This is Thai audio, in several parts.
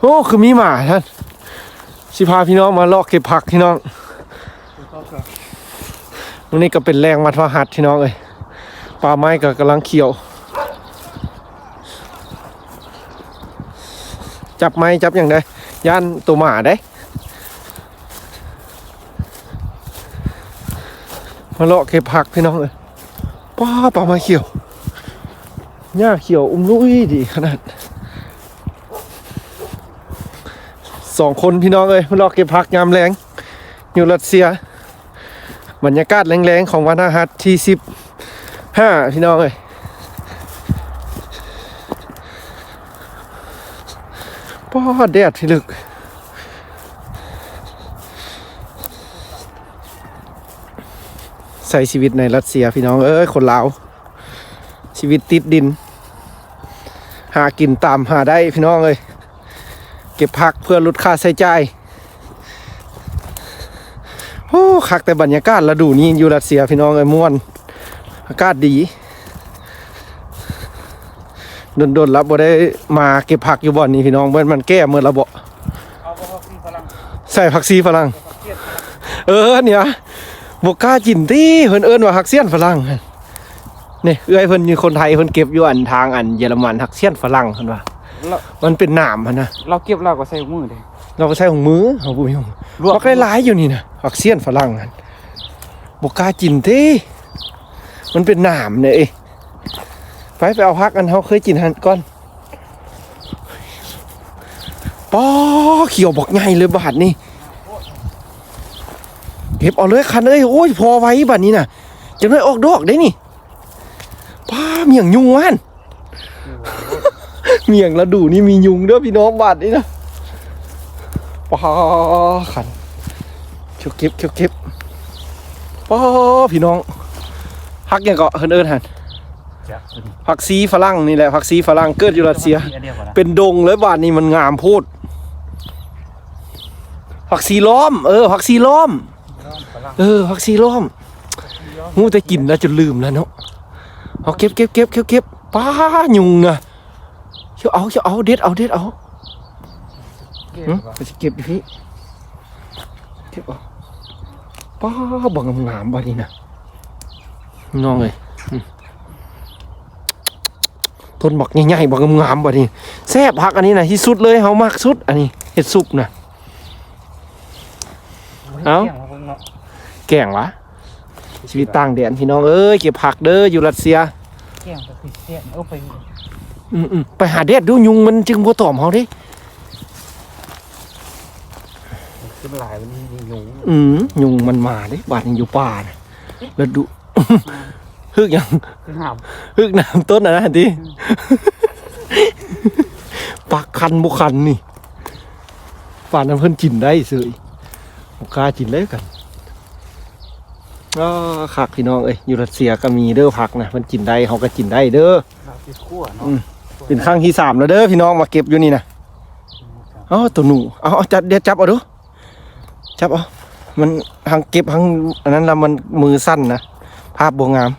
โอ้คือมีหมาท่านสิพาพี่น้องมาเลาะเก็บผักพี่น้องตรงนี้ก็เป็นแรงมัดพหัดพี่น้องเอ้ยป่าไม้ก็กำลังเขียว จับไม้จับอย่างไดย่านตัวหมาได้มาเลาะเก็บผักพี่น้องเอ้ยป้าป่าไม้เขียวหญ้าเขียวอุ้มลุยดีขนาด สองคนพี่น้องเอ้ยรอเก็บผักยามแรงอยู่รัสเซีย บรรยากาศแรงๆของวันอาทิตย์ที่สิบห้าพี่น้องเอ้ยป้าแดดพี่ลึกใส่ชีวิตในรัสเซียพี่น้องเอ้ยคนลาวชีวิตติดดิน หากินตามหาได้พี่น้องเอ้ย เก็บผักเพื่อลดค่าใช้จ่ายโอ้คักแต่บรรยากาศฤดูนี้อยู่รัสเซียพี่น้องเอ้ยม่วน อากาศดีโดนๆรับบ่ได้มาเก็บผักอยู่บ่อนนี้พี่น้องเมื่อมันแก้เมื่อระบบเอใส่ผักซีฝรั่ง เออเนี่ยบกกล้าจินตี้เพิ่นเอิ้นว่าฮักเซียนฝรั่งนี่เอ้อยเพิ่นมีคนไทยเพิ่นเก็บอยู่อันทางอันเยอรมันฮักเซียนฝรั่งเพิ่นว่า เรามันเป็นหนามพันนะเราเก็บเราก็ใส่มือเลยเราก็ใช้ของมือของผู้มีของลวกบักหลายๆอยู่นี่นะฮักเซียนฝรั่งนั่นบกกล้าจินตี้มันเป็นหนามเนี่ยเอ้ยไปไปเอาพักอันเฮาเคยกินหันก่อนป้อเขียวบอกใหญ่เลยบาทนี่เก็บเอาเลยคันเอ้ยโอ้ยพอไว้บัดนี้น่ะจะได้ออกดอกได้นี่ป้าเมียงยุงว่าน เมียงระดูนี่มียุงเด้อพี่น้องบาดนี่นะป้าขันเขียวเก็บเขียวเก็บป้าพี่น้องพักยังเกาะเฮินเอิญหันผักซีฝรั่งนี่แหละผักซีฝรั่งเกิดอยู่รัสเซีย เป็นดงเลยบาดนี้มันงามโพูดผักซีล้อม เออผักซีล้อม เออผักซีล้อมงูแต่กินแล้วจนลืมแล้วเนาะเอาเก็บเก็บเก็บเก็บเก็บป้ายุงอะ เชียวเอาเชียวเอาเด็ดเอาเด็ดเอาเก็บหึก่อนไปสิเก็บดิพี่เก็บเอาป้าบังงามๆบาดนี้นะน้องเลยอืมต้นบักใหญ่ๆบักงามๆบาดนี้แซ่บผักอันนี้นะที่สุดเลยเฮามากสุด อันนี้เห็ดซุปนะเอ้าที่ยงเนาะแกงวะชีวิตต่างแดนพี่น้องเอ้ยเก็บผักเด้ออยู่รัสเซียเที่ยงก็คือเที่ยงเอาไป อืมๆไปหาแดดดูยุงมันจึงบ่ตอมเฮาเด้ขึ้นหลายวันนี้มียุงอืมยุงมันมาเด้บาดนี้อยู่ป่าน่ะแล้วดูฮึกหยังขึ้นหามฮึกน้ำต้นน่ะนะทีปักคันบ่คันนี่ป่านนั้นเพิ่นกินได้เสยบ่กล้ากินเลยกันอ๋อคักพี่น้องเอ้ยอยู่รัสเซียก็มีเด้อผักนะเพิ่นกินได้เฮาก็กินได้เด้อเราที่ขั้วเนาะอืม เป็นครั้งที่สามแล้วเด้อพี่น้องมาเก็บอยู่นี่นะอ๋อตัวหนูเอาเอาจับเดี๋ยวจับเอาดูจับเอามันทางเก็บทางอันนั้นละมันมือสั้นนะภาพบวงาม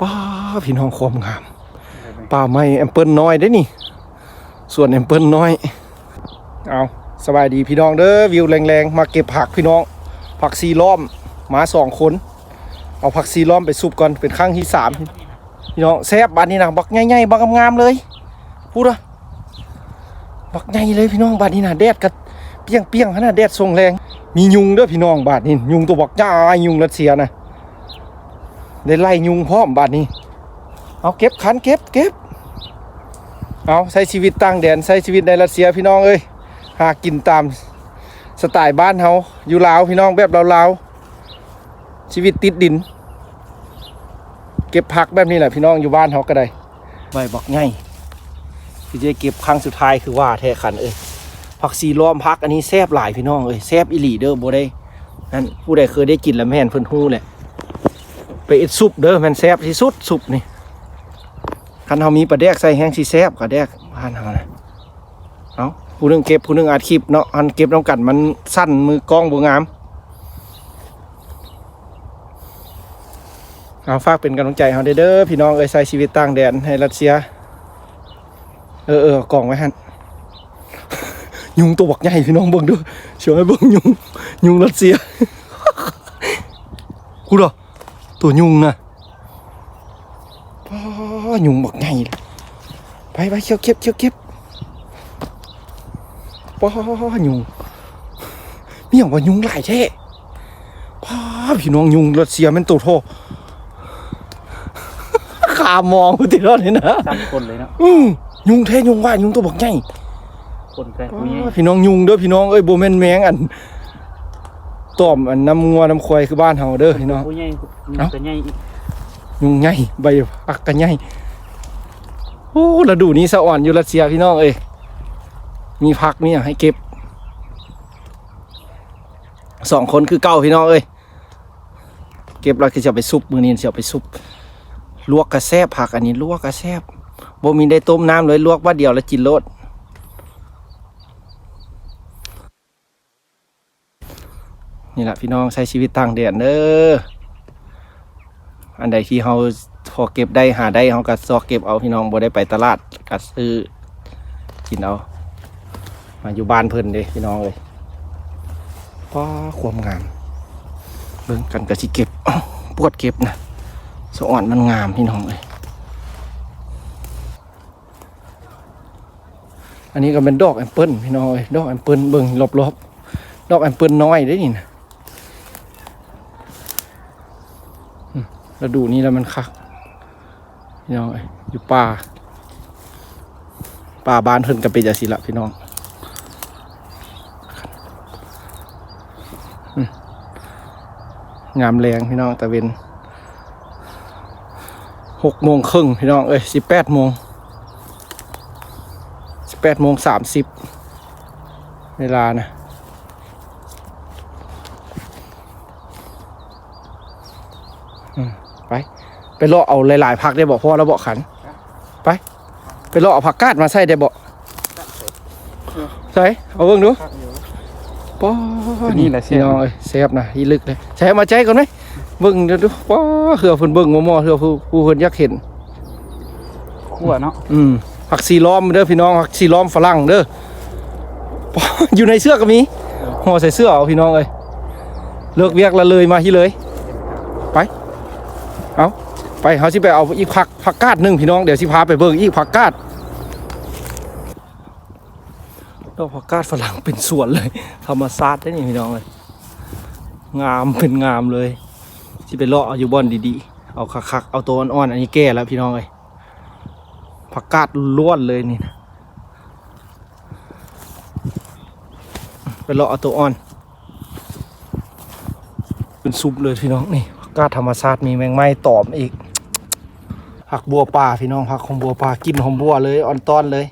ป้าพี่น้องความงามป่าไม้แอมเปิลน้อยได้นี่ ส่วนแอมเปิลน้อย เอาสบายดีพี่น้องเด้อวิวแรงๆ มาเก็บผักพี่น้อง ผักซีล้อมมาสองคน เอาผักซีล้อมไปซุปก่อนเป็นครั้งที่สาม พี่น้องแซ่บบ้านนี้นะบักใหญ่ๆบักงามๆเลยพูดอะบักใหญ่เลยพี่น้องบ้านนี้นะแดดกัเปี้ยงเปี้ยงๆขนาดแดดส่งแรง มียุงด้อพี่น้องบ้านนี้ยุงตัวบักใหญ่ยุงรัสเซียนะได้ไล่ยุงพร้อมบ้านนี้ เอาเก็บขันเก็บเก็บเอาใช้ชีวิตต่างแดนใช้ชีวิตในรัสเซียพี่น้องเอ้ยหากินตามสไตล์บ้านเฮาอยู่ลาวพี่น้องแบบลาวๆชีวิตติดดิน เก็บผักแบบนี้แหละพี่น้องอยู่บ้านเขาก็ได้ใบบักไงพี่เจเก็บครั้งสุดท้ายคือว่าแท้ขันเอ้ยผักซีล้อมพักอันนี้แซบหลายพี่น้องเอ้ยแซบอีหลีเด้อบ่ได้นั่นผู้ใดเคยได้กินแล้วแม่นเพิ่นฮู้แหละไปเอ็ดซุปเด้อแม่นแซบที่สุดซุปนี่คันเฮามีปลาแดกใส่แห้งสิแซบกว่าแดกบ้านเฮานะเอาผู้หนึงเก็บผู้หนึงอัดคลิปเนาะอันเก็บน้ำกันมันสั้นมือกล้องบ่งาม เอาฝากเป็นกำลังใจเราเด้อพี่น้องเอ้ยใช้ชีวิตต่างแดนให้รัสเซีย เออเออกล่องไว้ฮันยุงตัวบักใหญ่พี่น้องเบิ่งดูเชื่อให้เบิ่งยุงยุงรัสเซียกูเหรอตัวยุงนะยุงบักใหญ่ไปไปเคี้ยวเก็บเคี้ยวเก็บป้ายุงมีอย่างว่ายุงหลายแท้ป้าพี่น้องยุงรัสเซียมันตัวโทามองกูติดรอดเลยนะสามคนเลยเนาะอือยุงแท้ยุงว่ายุงตัวบักใหญ่คนแกล้ผู้ใหญ่พี่น้องยุงเด้อพี่น้องเอ้ยโบแมนแมงอันต้อมอันน้ำงัวน้ำควายคือบ้านเฮาเด้อพี่น้องผู้ใหญ่เอ้าตัวใหญ่อีกยุงใหญ่ใบพักกันใหญ่โอ้ฤดูนี้สะอ่อนอยู่รัสเซียพี่น้องเอ้ยมีพักมีอย่างให้เก็บสองคนคือเก้าพี่น้องเอ้ยเก็บแล้วคือจะเอาไปซุปมือนี้จะเอาไปซุป ลวกกระแซบผักอันนี้ลวกกระแซบบ่มีได้ต้มน้ำเลยลวกว่าเดียวแล้วกินโลดนี่แหละพี่น้องใช้ชีวิตต่างแดนเด้ออันใดที่เขาพอเก็บได้หาได้เขาก็ซอกเก็บเอาพี่น้องบ่ได้ไปตลาดก็ซื้อกินเอา มาอยู่บ้านเพิ่นเด้พี่น้องเลยป้าความงามเบิ่งกันก็สิเก็บปวดเก็บนะ สะอ่อนมันงามพี่น้องเลยอันนี้ก็เป็นดอกแอมเปิลพี่น้องเอ้ยดอกแอมเปิลเบิ่งรอบๆดอกแอมเปิลน้อยได้นี่นะฤดูนี้แล้วมันคักพี่น้องเอ้ยอยู่ป่าป่าบ้านเพิ่นก็เป็นจังซี่ละพี่น้องงามแรงพี่น้องตะเวน หกโมงครึ่งพี่น้องเอ้ยสิบแปดโมงสิบแปดโมงสามสิบเวลานะไป ไปเลาะเอาหลายๆผักได้บอกพ่อแล้วบอกขัน ไป ไปเลาะเอาผักกาดมาใส่ได้บอกใส่เอาเบิ่งดูป้อนี่แหละเสีพี่ยน้องเอ้ยเซฟนะอีลึกเลยใช้มาใจก่อนไหม เบิ่งเดี๋ยวดูป้อเหือเพิ่นเบิ่งมอๆเหือผู้ผู้เพิ่นอยากเห็น ขั้วเนาะอืมผักซีล้อมเด้อพี่น้องผักซีล้อมฝรั่งเด้อป้อ อยู่ในเสื้อก็มีห่อใส่เสื้อเอาพี่น้องเอ้ยเลิกเวียกและเลยมาที่เลย ไป เอาไปเขาสิไปเอาอีกผักผักกาดหนึ่งพี่น้องเดี๋ยวสิพาไปเบิ่งอีกผักกาดดอกผักกาดฝรั่งเป็นสวนเลยธรรมศาสตร์ได้นี่พี่น้องเลย งามเป็นงามเลย ที่ไปเลาะเอาอยู่บ่อนดีๆ เอาคักๆ เอาตัวอ่อนๆ อันนี้แก่แล้วพี่น้องเลยผักกาดล้วนเลยนี่นะไปเลาะเอาตัวอ่อน เป็นซุปเลยพี่น้องนี่ผักกาดธรรมชาติมีแมงไม้ตอมอีกผักบัวป่าพี่น้องผักหอมบัวป่ากินหอมบัวเลยอ่อนต้อนเลย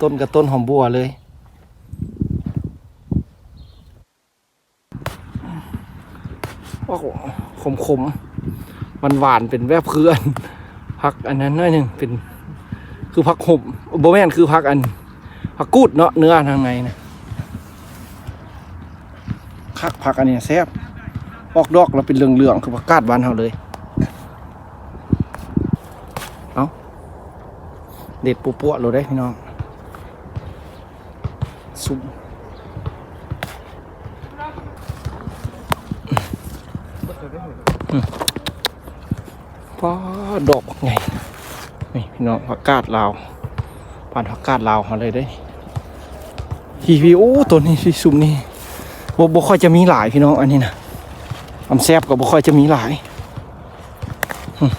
ต้นกับต้นหอมบัวเลย โอ้โหขมขมมันหวานเป็นแวบเพื่อนผักอันนั้นน้อยหนึ่งเป็น คือผักหมโบแมนคือผักอันผักกูดเนาะเนื้อทางในนะคักผักอันเนี้ยแซ่บออกดอกแล้วเป็นเหลืองๆคือผักกาดบ้านเราเลยเอาเด็ดปัวๆเลยได้พี่น้องซุป ป้าดอกบักไงนี่พี่น้องผักกาดลาวผ่านผักกาดลาวมาเลยได้ฮีวีโอ้ตัวนี้สิซุ่มนี่บ่บ่ค่อยจะมีหลายพี่น้องอันนี้นะอำแซบก็บ่ค่อยจะมีหลายอืม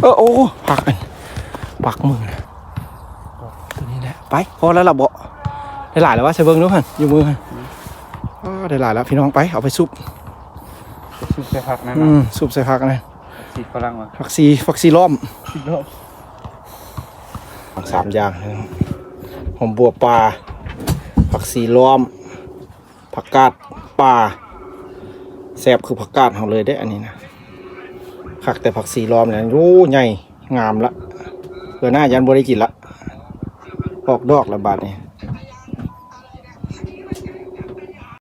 เออโอ้ผักอันปักมือนะตัวนี้แหละไปพอแล้วล่ะบ่ได้หลายแล้ววะใส่เบิ่งดูหั่นอยู่มือหั่นอ้าได้หลายแล้วพี่น้องไปเอาไปซุปชุบใส่ผักนั่นอืเนาะมซุปใส่ผักนะ สีฝรั่งว่ะผักซีผักซีล้อมสีโลกสามอย่างนะครับหอมบัวปลาผักซีล้อม ผักกาดปลาแซ่บคือผักกาดเฮาเลยได้ออันนี้นะคักแต่ผักซีล้อมเนี่ยโอ้ใหญ่งามละเพื่อหน้ายันบ่ได้กินละออกดอกละบาดนี่